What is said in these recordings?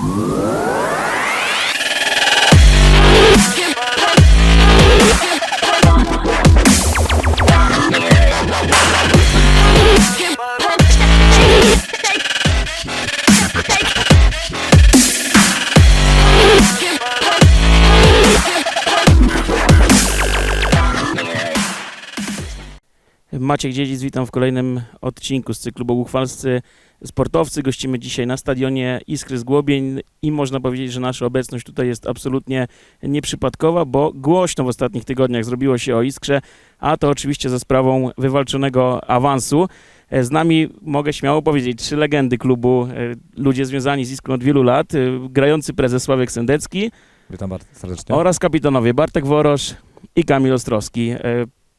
Música Maciek Dziedzic, witam w kolejnym odcinku z cyklu Boguchwalscy Sportowcy. Gościmy dzisiaj na stadionie Iskry z Głobień i można powiedzieć, że nasza obecność tutaj jest absolutnie nieprzypadkowa, bo głośno w ostatnich tygodniach zrobiło się o Iskrze, a to oczywiście za sprawą wywalczonego awansu. E, Z nami mogę śmiało powiedzieć trzy legendy klubu, e, ludzie związani z Iskrą od wielu lat, e, grający prezes Sławek Sendecki Witam bardzo serdecznie. oraz kapitanowie Bartek Worosz i Kamil Ostrowski.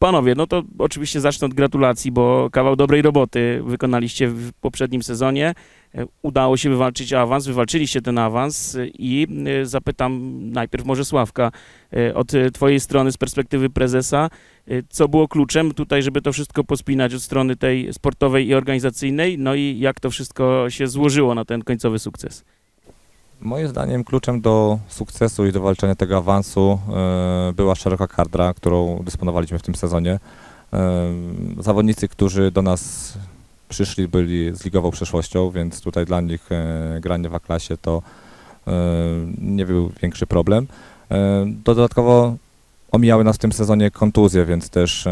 Panowie, no to oczywiście zacznę od gratulacji, bo kawał dobrej roboty wykonaliście w poprzednim sezonie. E, Udało się wywalczyć awans, wywalczyliście ten awans i e, zapytam najpierw może Sławka e, od twojej strony z perspektywy prezesa, co było kluczem tutaj, żeby to wszystko pospinać od strony tej sportowej i organizacyjnej, no i jak to wszystko się złożyło na ten końcowy sukces. Moim zdaniem kluczem do sukcesu i do walczenia tego awansu e, była szeroka kadra, którą dysponowaliśmy w tym sezonie. E, zawodnicy, którzy do nas przyszli, byli z ligową przeszłością, więc tutaj dla nich e, granie w A-klasie to nie był większy problem. Dodatkowo omijały nas w tym sezonie kontuzje, więc też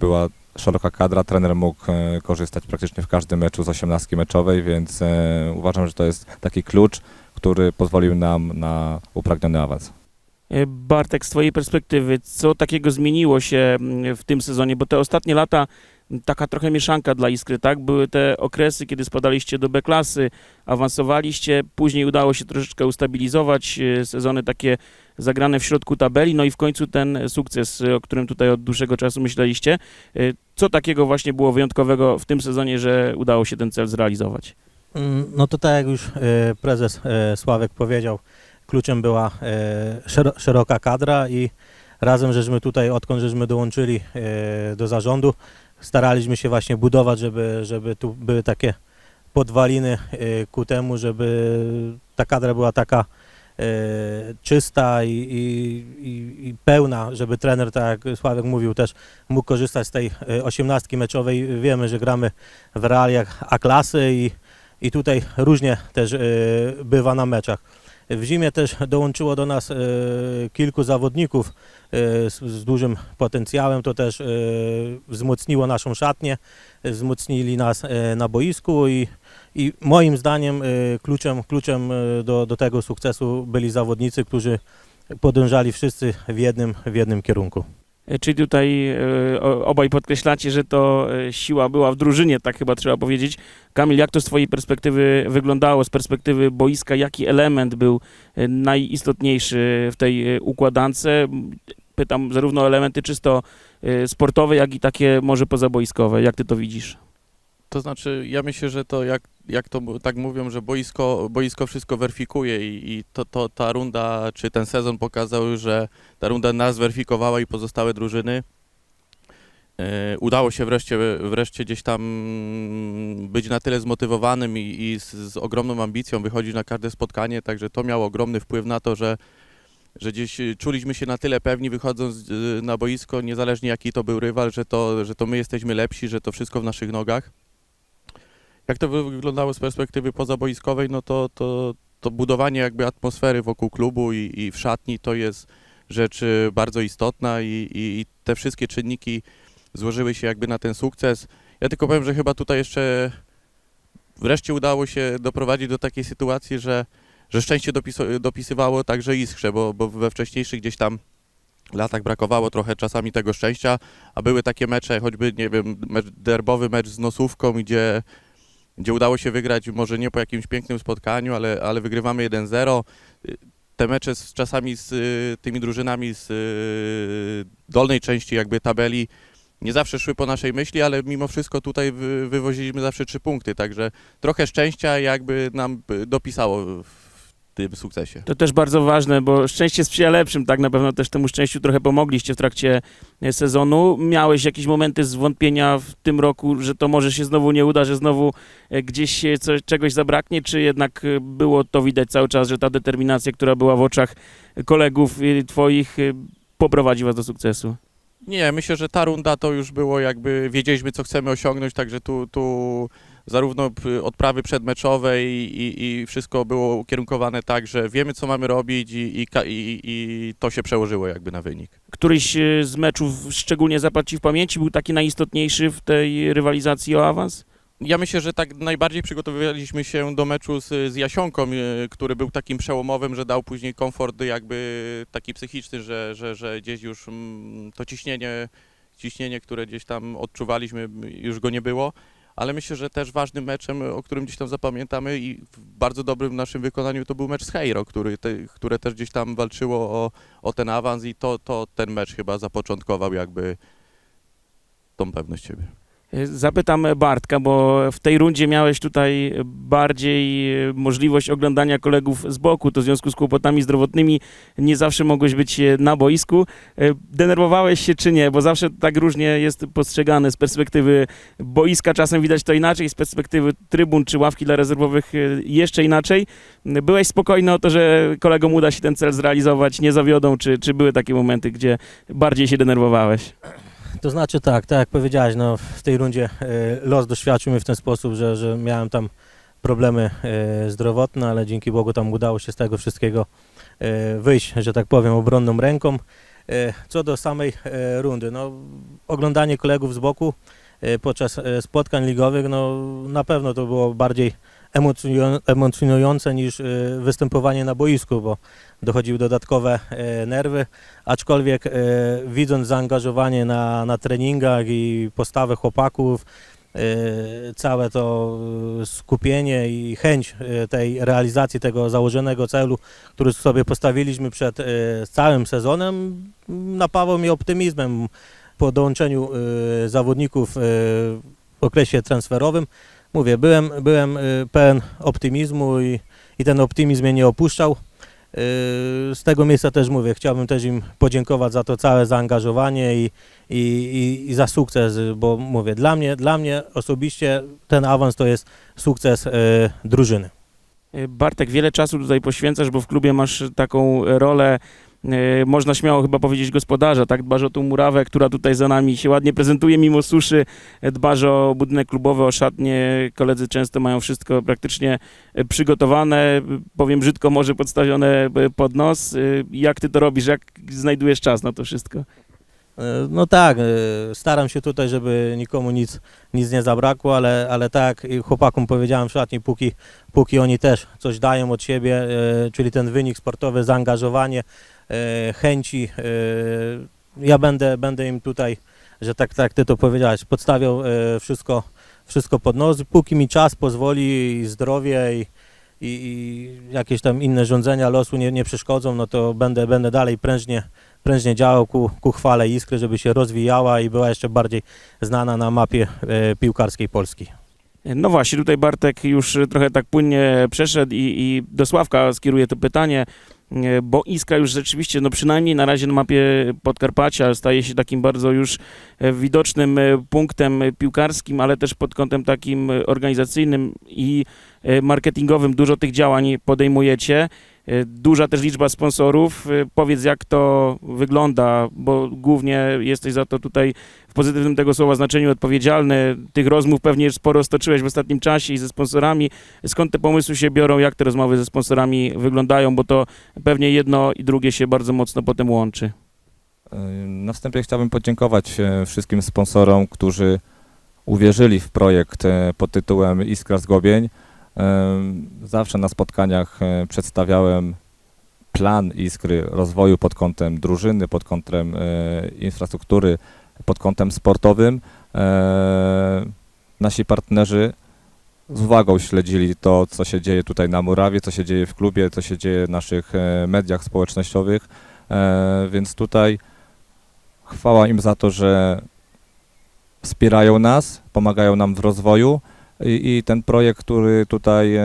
była szeroka kadra, trener mógł korzystać praktycznie w każdym meczu z osiemnastki meczowej, więc uważam, że to jest taki klucz, który pozwolił nam na upragniony awans. E, Bartek, z Twojej perspektywy, co takiego zmieniło się mm, w tym sezonie? Bo te ostatnie lata, m, taka trochę mieszanka dla Iskry, tak? Były te okresy, kiedy spadaliście do B-klasy, awansowaliście, później udało się troszeczkę ustabilizować, e, sezony takie zagrane w środku tabeli, no i w końcu ten sukces, e, o którym tutaj od dłuższego czasu myśleliście. Co takiego właśnie było wyjątkowego w tym sezonie, że udało się ten cel zrealizować? Mm, No to tak jak już e, prezes e, Sławek powiedział, kluczem była e, szero- szeroka kadra i razem żeśmy tutaj, odkąd żeśmy dołączyli do zarządu, staraliśmy się właśnie budować, żeby, żeby tu były takie podwaliny ku temu, żeby ta kadra była taka czysta i, i, i, pełna, żeby trener, tak jak Sławek mówił, też mógł korzystać z tej osiemnastki meczowej. Wiemy, że gramy w realiach A-klasy i i tutaj różnie też e, bywa na meczach. W zimie też dołączyło do nas e, kilku zawodników e, z, dużym potencjałem, to też wzmocniło naszą szatnię, wzmocnili nas na boisku i, i moim zdaniem kluczem, kluczem do, do tego sukcesu byli zawodnicy, którzy podążali wszyscy w jednym, w jednym kierunku. E, Czyli tutaj e, obaj podkreślacie, że to e, siła była w drużynie, tak chyba trzeba powiedzieć. Kamil, jak to z Twojej perspektywy wyglądało, z perspektywy boiska, jaki element był najistotniejszy w tej układance? Pytam zarówno elementy czysto sportowe, jak i takie może pozaboiskowe. Jak Ty to widzisz? To znaczy, ja myślę, że to jak, jak to tak mówią, że boisko, boisko wszystko weryfikuje i, i to, to ta runda, czy ten sezon pokazał, że ta runda nas zweryfikowała i pozostałe drużyny. E, udało się wreszcie, wreszcie gdzieś tam być na tyle zmotywowanym i, i z, z ogromną ambicją wychodzić na każde spotkanie, także to miało ogromny wpływ na to, że, że gdzieś e, czuliśmy się na tyle pewni wychodząc e, na boisko, niezależnie jaki to był rywal, że to, że to my jesteśmy lepsi, że to wszystko w naszych nogach. Jak to wy- wyglądało z perspektywy pozaboiskowej, no to, to, to budowanie jakby atmosfery wokół klubu i, i w szatni to jest rzecz y, bardzo istotna i, i, i te wszystkie czynniki złożyły się jakby na ten sukces. Ja tylko powiem, że chyba tutaj jeszcze wreszcie udało się doprowadzić do takiej sytuacji, że, że szczęście dopisywało także Iskrze, bo, bo we wcześniejszych gdzieś tam latach brakowało trochę czasami tego szczęścia, a były takie mecze, choćby, nie wiem, mecz, derbowy mecz z nosówką, gdzie gdzie udało się wygrać, może nie po jakimś pięknym spotkaniu, ale, ale wygrywamy 1-0. Y, Te mecze z, czasami z y, tymi drużynami z y, dolnej części jakby tabeli nie zawsze szły po naszej myśli, ale mimo wszystko tutaj wy, wywoziliśmy zawsze trzy punkty, także trochę szczęścia jakby nam dopisało w tym sukcesie. To też bardzo ważne, bo szczęście sprzyja lepszym, tak na pewno też temu szczęściu trochę pomogliście w trakcie e, sezonu. Miałeś jakieś momenty zwątpienia w tym roku, że to może się znowu nie uda, że znowu e, gdzieś się coś, czegoś zabraknie, czy jednak e, było to widać cały czas, że ta determinacja, która była w oczach kolegów twoich, poprowadzi was do sukcesu? Nie, myślę, że ta runda to już było jakby, wiedzieliśmy co chcemy osiągnąć, także tu, tu zarówno odprawy przedmeczowe i, i, i wszystko było ukierunkowane tak, że wiemy co mamy robić i, i, i, i to się przełożyło jakby na wynik. Któryś e, z meczów szczególnie zapadł ci w pamięci, był taki najistotniejszy w tej rywalizacji o awans? Ja myślę, że tak najbardziej przygotowywaliśmy się do meczu z, z Jasionką, e, który był takim przełomowym, że dał później komfort jakby taki psychiczny, że, że, że gdzieś już mm, to ciśnienie, ciśnienie, które gdzieś tam odczuwaliśmy, już go nie było. Ale myślę, że też ważnym meczem, o którym gdzieś tam zapamiętamy i w bardzo dobrym naszym wykonaniu to był mecz z Heiro, który te, które też gdzieś tam walczyło o, o ten awans i to, to ten mecz chyba zapoczątkował jakby tą pewność siebie. Zapytam Bartka, bo w tej rundzie miałeś tutaj bardziej e, możliwość oglądania kolegów z boku, to w związku z kłopotami zdrowotnymi nie zawsze mogłeś być e, na boisku. E, Denerwowałeś się czy nie? Bo zawsze tak różnie jest postrzegane z perspektywy boiska, czasem widać to inaczej, z perspektywy trybun czy ławki dla rezerwowych e, jeszcze inaczej. Byłeś spokojny o to, że kolegom uda się ten cel zrealizować, nie zawiodą, czy, czy były takie momenty, gdzie bardziej się denerwowałeś? To znaczy tak, tak jak powiedziałeś, no, w tej rundzie e, los doświadczył mnie w ten sposób, że, że miałem tam problemy e, zdrowotne, ale dzięki Bogu tam udało się z tego wszystkiego e, wyjść, że tak powiem, obronną ręką. Co do samej rundy, no, oglądanie kolegów z boku podczas spotkań ligowych, no, na pewno to było bardziej emocjonujące niż e, występowanie na boisku, bo dochodziły dodatkowe e, nerwy aczkolwiek e, widząc zaangażowanie na, na treningach i postawę chłopaków, całe to skupienie i chęć tej realizacji tego założonego celu, który sobie postawiliśmy przed całym sezonem, napawał mnie optymizmem po dołączeniu zawodników w okresie transferowym. Mówię, byłem, byłem e, pełen optymizmu i, i ten optymizm mnie nie opuszczał. Yy, Z tego miejsca też mówię, chciałbym też im podziękować za to całe zaangażowanie i, i, i, za sukces, bo mówię, dla mnie, dla mnie osobiście ten awans to jest sukces drużyny. Bartek, wiele czasu tutaj poświęcasz, bo w klubie masz taką rolę, można śmiało chyba powiedzieć gospodarza, tak? Dbasz o tą murawę, która tutaj za nami się ładnie prezentuje mimo suszy, e, dbasz o budynek klubowy, o szatnie, koledzy często mają wszystko praktycznie e, przygotowane, powiem brzydko, może podstawione pod nos. Jak ty to robisz, jak znajdujesz czas na to wszystko? No tak, staram się tutaj, żeby nikomu nic, nic nie zabrakło, ale, ale tak chłopakom powiedziałem w szatni, póki, póki oni też coś dają od siebie, czyli ten wynik sportowy, zaangażowanie, chęci, e, ja będę, będę im tutaj, że tak, tak ty to powiedziałeś, podstawiał e, wszystko, wszystko pod nos, póki mi czas pozwoli i zdrowie i, i, i jakieś tam inne rządzenia losu nie, nie przeszkodzą, no to będę, będę dalej prężnie prężnie działał ku, ku chwale Iskry, żeby się rozwijała i była jeszcze bardziej znana na mapie e, piłkarskiej Polski. No właśnie, tutaj Bartek już trochę tak płynnie przeszedł i, i do Sławka skieruję to pytanie, e, bo Iskra już rzeczywiście, no przynajmniej na razie na mapie Podkarpacia staje się takim bardzo już e, widocznym e, punktem piłkarskim, ale też pod kątem takim e, organizacyjnym i e, marketingowym. Dużo tych działań podejmujecie. E, Duża też liczba sponsorów. E, Powiedz, jak to wygląda, bo głównie jesteś za to tutaj w pozytywnym tego słowa znaczeniu odpowiedzialny. Tych rozmów pewnie sporo stoczyłeś w ostatnim czasie i ze sponsorami. Skąd te pomysły się biorą, jak te rozmowy ze sponsorami wyglądają, bo to pewnie jedno i drugie się bardzo mocno potem łączy. E, Na wstępie chciałbym podziękować wszystkim sponsorom, którzy uwierzyli w projekt pod tytułem Iskra Zgobień. Zawsze na spotkaniach e, przedstawiałem plan Iskry rozwoju pod kątem drużyny, pod kątem e, infrastruktury, pod kątem sportowym. E, Nasi partnerzy z uwagą śledzili to, co się dzieje tutaj na Murawie, co się dzieje w klubie, co się dzieje w naszych mediach społecznościowych, więc tutaj chwała im za to, że wspierają nas, pomagają nam w rozwoju i, i ten projekt, który tutaj e,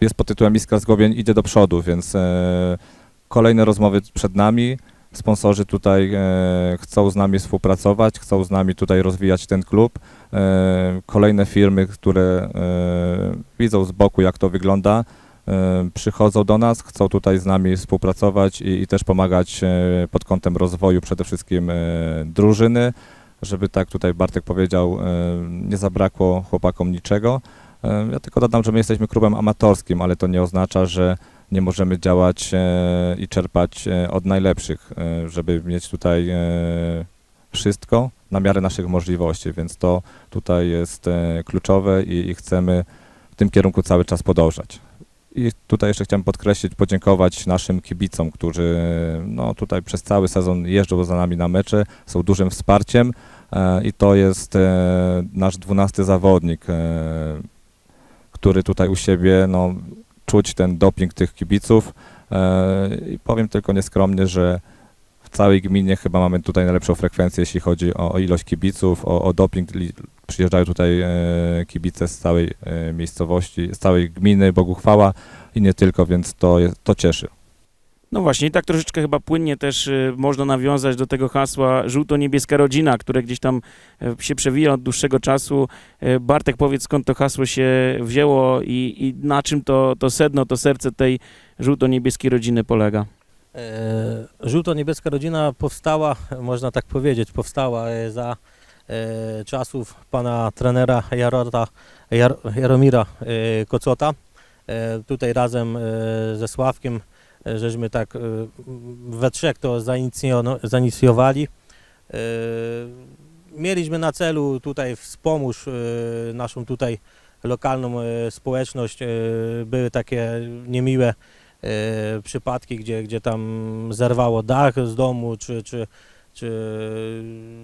jest pod tytułem Iskra Zgobień idzie do przodu, więc e, kolejne rozmowy przed nami. Sponsorzy tutaj e, chcą z nami współpracować, chcą z nami tutaj rozwijać ten klub. E, kolejne firmy, które e, widzą z boku, jak to wygląda, e, przychodzą do nas, chcą tutaj z nami współpracować i, i też pomagać e, pod kątem rozwoju przede wszystkim e, drużyny, żeby tak tutaj Bartek powiedział, e, nie zabrakło chłopakom niczego. E, Ja tylko dodam, że my jesteśmy klubem amatorskim, ale to nie oznacza, że nie możemy działać e, i czerpać od najlepszych, żeby mieć tutaj wszystko na miarę naszych możliwości, więc to tutaj jest kluczowe i, i chcemy w tym kierunku cały czas podążać. I tutaj jeszcze chciałem podkreślić, podziękować naszym kibicom, którzy no, tutaj przez cały sezon jeżdżą za nami na mecze, są dużym wsparciem i to jest e, nasz dwunasty zawodnik, e, który tutaj u siebie no, czuć ten doping tych kibiców e, i powiem tylko nieskromnie, że w całej gminie chyba mamy tutaj najlepszą frekwencję, jeśli chodzi o, ilość kibiców, o, o doping. Przyjeżdżają tutaj e, kibice z całej e, miejscowości, z całej gminy, Bogu chwała i nie tylko, więc to, jest, to cieszy. No właśnie, i tak troszeczkę chyba płynnie też y, można nawiązać do tego hasła żółto-niebieska rodzina, które gdzieś tam e, się przewija od dłuższego czasu. E, Bartek, powiedz skąd to hasło się wzięło i, i na czym to, to sedno, to serce tej żółto-niebieskiej rodziny polega? E, Żółto-niebieska rodzina powstała, można tak powiedzieć, powstała za czasów pana trenera Jarota, Jar, Jaromira Kocota. Tutaj razem ze Sławkiem, żeśmy tak e, we trzech to zainicjowali. E, Mieliśmy na celu tutaj wspomóż e, naszą tutaj lokalną e, społeczność. E, Były takie niemiłe e, przypadki, gdzie, gdzie tam zerwało dach z domu, czy, czy, czy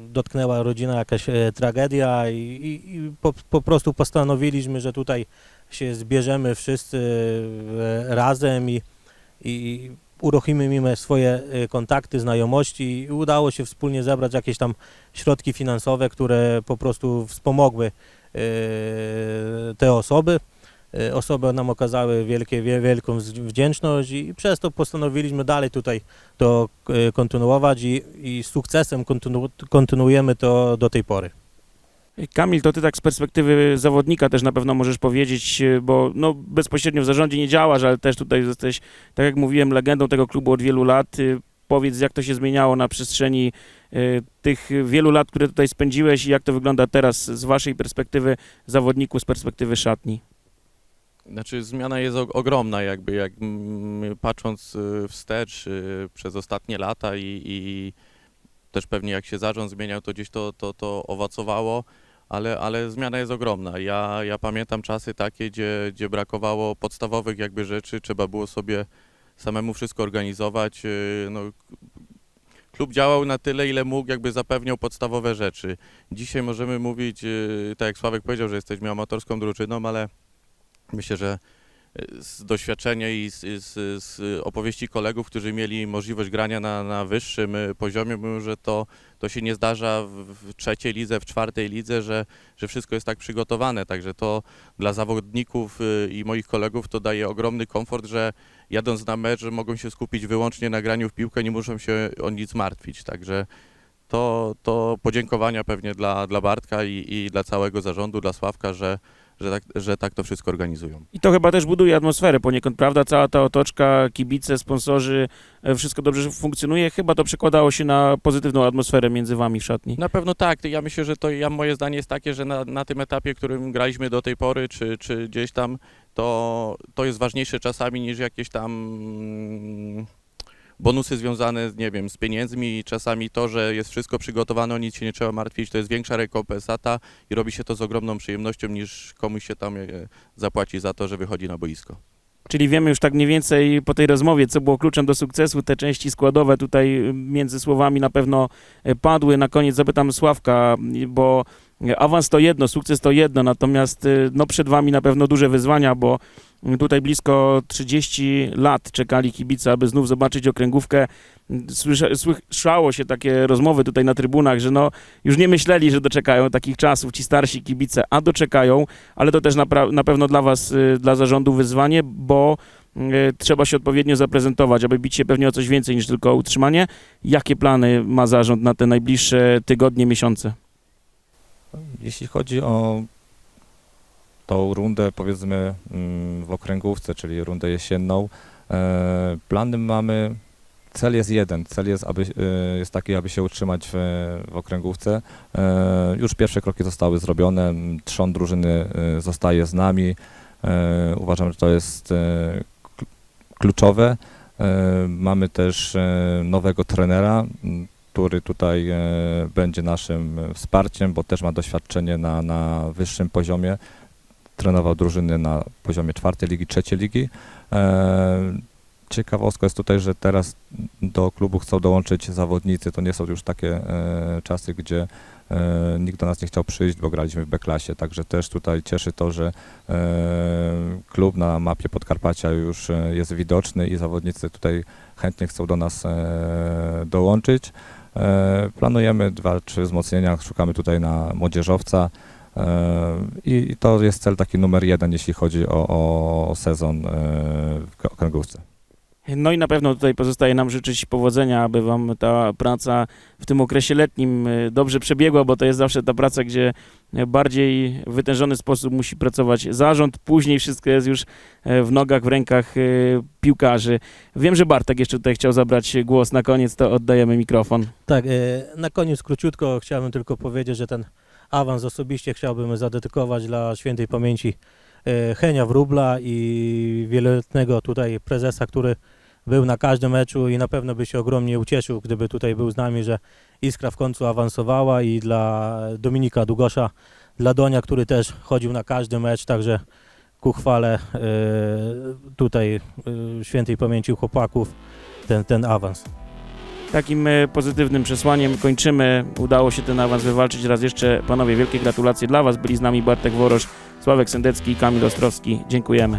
dotknęła rodzina jakaś e, tragedia i, i, i po, po prostu postanowiliśmy, że tutaj się zbierzemy wszyscy e, razem i, i uruchomimy swoje e, kontakty, znajomości i udało się wspólnie zebrać jakieś tam środki finansowe, które po prostu wspomogły e, te osoby. E, Osoby nam okazały wielkie, wie- wielką wdzięczność i przez to postanowiliśmy dalej tutaj to kontynuować i, i z sukcesem kontynu, kontynuujemy to do tej pory. Kamil, to ty tak z perspektywy zawodnika też na pewno możesz powiedzieć, e, bo no, bezpośrednio w zarządzie nie działasz, ale też tutaj jesteś, tak jak mówiłem, legendą tego klubu od wielu lat. E, Powiedz, jak to się zmieniało na przestrzeni e, tych wielu lat, które tutaj spędziłeś i jak to wygląda teraz z waszej perspektywy zawodniku, z perspektywy szatni? Znaczy zmiana jest ogromna jakby, jak patrząc wstecz przez ostatnie lata i, i też pewnie jak się zarząd zmieniał, to gdzieś to, to, to owocowało, ale, ale zmiana jest ogromna. Ja, ja pamiętam czasy takie, gdzie, gdzie brakowało podstawowych jakby rzeczy, trzeba było sobie samemu wszystko organizować. y, No, klub działał na tyle, ile mógł, jakby zapewniał podstawowe rzeczy. Dzisiaj możemy mówić, y, tak jak Sławek powiedział, że jesteśmy amatorską drużyną, ale myślę, że z doświadczenia i z, z, z opowieści kolegów, którzy mieli możliwość grania na, na wyższym y, poziomie, mówią, że to, to się nie zdarza w, trzeciej lidze, w czwartej lidze, że, że wszystko jest tak przygotowane. Także to dla zawodników y, i moich kolegów to daje ogromny komfort, że jadąc na mecz mogą się skupić wyłącznie na graniu w piłkę, nie muszą się o nic martwić. Także to, to podziękowania pewnie dla, dla Bartka i, i dla całego zarządu, dla Sławka, że, że, tak, że tak to wszystko organizują. I to chyba też buduje atmosferę poniekąd, prawda? Cała ta otoczka, kibice, sponsorzy, e, wszystko dobrze funkcjonuje. Chyba to przekładało się na pozytywną atmosferę między wami w szatni. Na pewno tak. Ja myślę, że to ja, moje zdanie jest takie, że na, na tym etapie, którym graliśmy do tej pory, czy, czy gdzieś tam, to, to jest ważniejsze czasami niż jakieś tam mm, bonusy związane, nie wiem, z pieniędzmi. Czasami to, że jest wszystko przygotowane, o nic się nie trzeba martwić, to jest większa rekompensata i robi się to z ogromną przyjemnością niż komuś się tam e, zapłaci za to, że wychodzi na boisko. Czyli wiemy już tak mniej więcej po tej rozmowie, co było kluczem do sukcesu. Te części składowe tutaj y, między słowami na pewno y, padły. Na koniec zapytam Sławka, bo awans to jedno, sukces to jedno, natomiast y, no przed wami na pewno duże wyzwania, bo Tutaj blisko 30 lat czekali kibice, aby znów zobaczyć okręgówkę. Słysza, słyszało się takie rozmowy tutaj na trybunach, że no już nie myśleli, że doczekają takich czasów ci starsi kibice, a doczekają, ale to też na, na pewno dla was, y, dla zarządu wyzwanie, bo y, trzeba się odpowiednio zaprezentować, aby bić się pewnie o coś więcej niż tylko utrzymanie. Jakie plany ma zarząd na te najbliższe tygodnie, miesiące? Jeśli chodzi o tą rundę, powiedzmy, mm, w okręgówce, czyli rundę jesienną, e, plany mamy, cel jest jeden, cel jest, aby, e, jest taki, aby się utrzymać w, w okręgówce. E, Już pierwsze kroki zostały zrobione, trzon drużyny zostaje z nami. Uważam, że to jest kl- kluczowe. Mamy też nowego trenera, który tutaj e, będzie naszym e, wsparciem, bo też ma doświadczenie na, na wyższym poziomie. Trenował drużyny na poziomie czwartej ligi, trzeciej ligi. E, Ciekawostka jest tutaj, że teraz do klubu chcą dołączyć zawodnicy. To nie są już takie czasy, gdzie nikt do nas nie chciał przyjść, bo graliśmy w B-klasie. Także też tutaj cieszy to, że klub na mapie Podkarpacia już jest widoczny i zawodnicy tutaj chętnie chcą do nas dołączyć. E, Planujemy dwa, trzy wzmocnienia, szukamy tutaj na młodzieżowca e, i to jest cel taki numer jeden, jeśli chodzi o, o sezon e, w okręgówce. No i na pewno tutaj pozostaje nam życzyć powodzenia, aby wam ta praca w tym okresie letnim e, dobrze przebiegła, bo to jest zawsze ta praca, gdzie bardziej wytężony sposób musi pracować zarząd, później wszystko jest już e, w nogach, w rękach e, piłkarzy. Wiem, że Bartek jeszcze tutaj chciał zabrać głos na koniec, to oddajemy mikrofon. Tak, na koniec króciutko chciałbym tylko powiedzieć, że ten awans osobiście chciałbym zadedykować dla świętej pamięci Henia Wróbla i wieloletniego tutaj prezesa, który był na każdym meczu i na pewno by się ogromnie ucieszył, gdyby tutaj był z nami, że Iskra w końcu awansowała i dla Dominika Długosza, dla Donia, który też chodził na każdy mecz, także ku chwale e, tutaj e, świętej pamięci chłopaków ten, ten awans. Takim e, pozytywnym przesłaniem kończymy. Udało się ten awans wywalczyć. Raz jeszcze, panowie, wielkie gratulacje dla was. Byli z nami Bartek Worosz, Sławek Sendecki i Kamil Ostrowski. Dziękujemy.